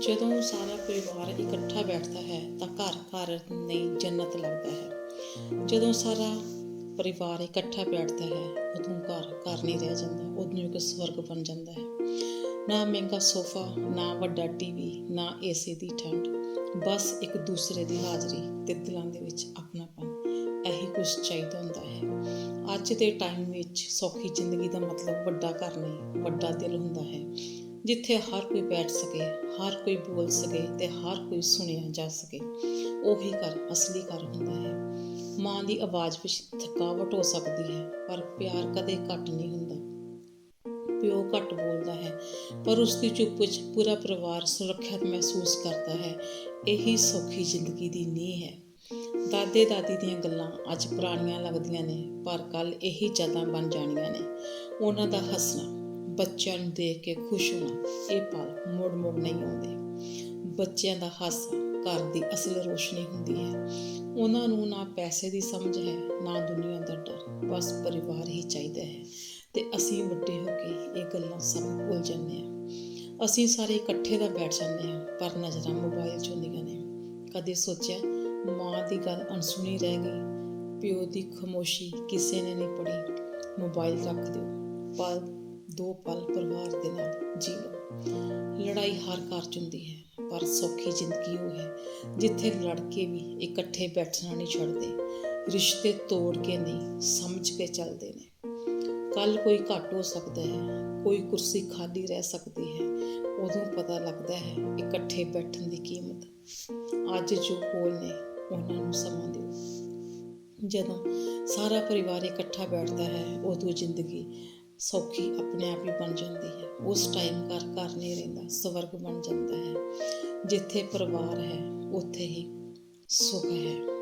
ਜਦੋਂ ਸਾਰਾ ਪਰਿਵਾਰ ਇਕੱਠਾ ਬੈਠਦਾ ਹੈ ਤਾਂ ਘਰ ਘਰ ਨਹੀਂ ਜੰਨਤ ਲੱਗਦਾ ਹੈ। ਜਦੋਂ ਸਾਰਾ ਪਰਿਵਾਰ ਇਕੱਠਾ ਬੈਠਦਾ ਹੈ, ਉਦੋਂ ਘਰ ਘਰ ਨਹੀਂ ਰਹਿ ਜਾਂਦਾ, ਉਦੋਂ ਇੱਕ ਸਵਰਗ ਬਣ ਜਾਂਦਾ ਹੈ। ਨਾ ਮਹਿੰਗਾ ਸੋਫਾ, ਨਾ ਵੱਡਾ ਟੀਵੀ ਨਾ ਏਸੀ ਦੀ ਠੰਡ, ਬਸ ਇੱਕ ਦੂਸਰੇ ਦੀ ਹਾਜ਼ਰੀ ਤੇ ਦਿਲਾਂ ਦੇ ਵਿੱਚ ਆਪਣਾਪਨ, ਇਹੀ ਕੁਝ ਚਾਹੀਦਾ ਹੁੰਦਾ ਹੈ। ਅੱਜ ਦੇ ਟਾਈਮ ਵਿੱਚ ਸੌਖੀ ਜ਼ਿੰਦਗੀ ਦਾ ਮਤਲਬ ਵੱਡਾ ਘਰ ਨਹੀਂ, ਵੱਡਾ ਦਿਲ ਹੁੰਦਾ ਹੈ। ਜਿੱਥੇ ਹਰ ਕੋਈ ਬੈਠ ਸਕੇ, ਹਰ ਕੋਈ ਬੋਲ ਸਕੇ ਤੇ ਹਰ ਕੋਈ ਸੁਣਿਆ ਜਾ ਸਕੇ, ਉਹੀ ਘਰ, ਅਸਲੀ ਘਰ ਹੁੰਦਾ ਹੈ। ਮਾਂ ਦੀ ਆਵਾਜ਼ ਵਿੱਚ ਥਕਾਵਟ ਹੋ ਸਕਦੀ ਹੈ, ਪਰ ਪਿਆਰ ਕਦੇ ਘੱਟ ਨਹੀਂ ਹੁੰਦਾ। ਪਿਓ ਘੱਟ ਬੋਲਦਾ ਹੈ, ਪਰ ਉਸ ਦੀ ਚੁੱਪ ਵਿੱਚ ਪੂਰਾ ਪਰਿਵਾਰ ਸੁਰੱਖਿਅਤ ਮਹਿਸੂਸ ਕਰਦਾ ਹੈ। ਇਹੀ ਸੌਖੀ ਜ਼ਿੰਦਗੀ ਦੀ ਨੀਂਹ ਹੈ। ਦਾਦੇ ਦਾਦੀ ਦੀਆਂ ਗੱਲਾਂ ਅੱਜ ਪੁਰਾਣੀਆਂ ਲੱਗਦੀਆਂ ਨੇ, ਪਰ ਕੱਲ ਇਹੀ ਯਾਦਾਂ ਬਣ ਜਾਣੀਆਂ ਨੇ। ਉਹਨਾਂ ਦਾ ਹੱਸਣਾ ਬੱਚਿਆਂ ਨੂੰ ਦੇਖ ਕੇ ਖੁਸ਼ ਹੋਣਾ, ਇਹ ਪਲ ਮੁੜ ਮੁੜ ਨਹੀਂ ਆਉਂਦੇ। ਬੱਚਿਆਂ ਦਾ ਹਾਸਾ ਘਰ ਦੀ ਅਸਲ ਰੋਸ਼ਨੀ ਹੁੰਦੀ ਹੈ। ਉਹਨਾਂ ਨੂੰ ਨਾ ਪੈਸੇ ਦੀ ਸਮਝ ਹੈ, ਨਾ ਦੁਨੀਆ ਦਾ ਡਰ, ਬਸ ਪਰਿਵਾਰ ਹੀ ਚਾਹੀਦਾ ਹੈ। ਤੇ ਅਸੀਂ ਵੱਡੇ ਹੋ ਕੇ ਇਹ ਗੱਲਾਂ ਸਭ ਭੁੱਲ ਜਾਂਦੇ ਹਾਂ। ਅਸੀਂ ਸਾਰੇ ਇਕੱਠੇ ਦਾ ਬੈਠ ਜਾਂਦੇ ਹਾਂ, ਪਰ ਨਜ਼ਰਾਂ ਮੋਬਾਈਲ 'ਚ ਹੁੰਦੀਆਂ ਨੇ। ਕਦੇ ਸੋਚਿਆ, ਮਾਂ ਦੀ ਗੱਲ ਅਣਸੁਣੀ ਰਹਿ ਗਈ, ਪਿਓ ਦੀ ਖਾਮੋਸ਼ੀ ਕਿਸੇ ਨੇ ਨਹੀਂ ਪੜੀ ਮੋਬਾਈਲ ਰੱਖ ਦਿਓ ਪਲ ਦੋ ਪਲ ਪਰਿਵਾਰ ਦੇ ਨਾਲ ਜੀ ਲੜਾਈ ਹਰ ਘਰ 'ਚ ਹੁੰਦੀ ਹੈ, ਪਰ ਸੌਖੀ ਜ਼ਿੰਦਗੀ ਉਹ ਹੈ ਜਿੱਥੇ ਲੜ ਕੇ ਵੀ ਇਕੱਠੇ ਬੈਠਣਾ ਨਹੀਂ ਛੱਡਦੇ, ਰਿਸ਼ਤੇ ਤੋੜ ਕੇ ਨਹੀਂ, ਸਮਝ ਕੇ ਚੱਲਦੇ ਨੇ। ਕੱਲ ਕੋਈ ਘੱਟ ਹੋ ਸਕਦਾ ਹੈ, ਕੋਈ ਕੁਰਸੀ ਖਾਲੀ ਰਹਿ ਸਕਦੀ ਹੈ, ਉਦੋਂ ਪਤਾ ਲੱਗਦਾ ਹੈ ਇਕੱਠੇ ਬੈਠਣ ਦੀ ਕੀਮਤ। ਅੱਜ ਜੋ ਕੋਲ ਨੇ, ਉਹਨਾਂ ਨੂੰ ਸਮਾਂ ਦਿਓ। ਜਦੋਂ ਸਾਰਾ ਪਰਿਵਾਰ ਇਕੱਠਾ ਬੈਠਦਾ ਹੈ, ਉਦੋਂ ਜ਼ਿੰਦਗੀ ਸੌਖੀ ਆਪਣੇ ਆਪ ਹੀ ਬਣ ਜਾਂਦੀ ਹੈ। ਉਸ ਟਾਈਮ ਘਰ ਘਰ ਨਹੀਂ ਰਹਿੰਦਾ ਸਵਰਗ ਬਣ ਜਾਂਦਾ ਹੈ। ਜਿੱਥੇ ਪਰਿਵਾਰ ਹੈ, ਉੱਥੇ ਹੀ ਸੁੱਖ ਹੈ।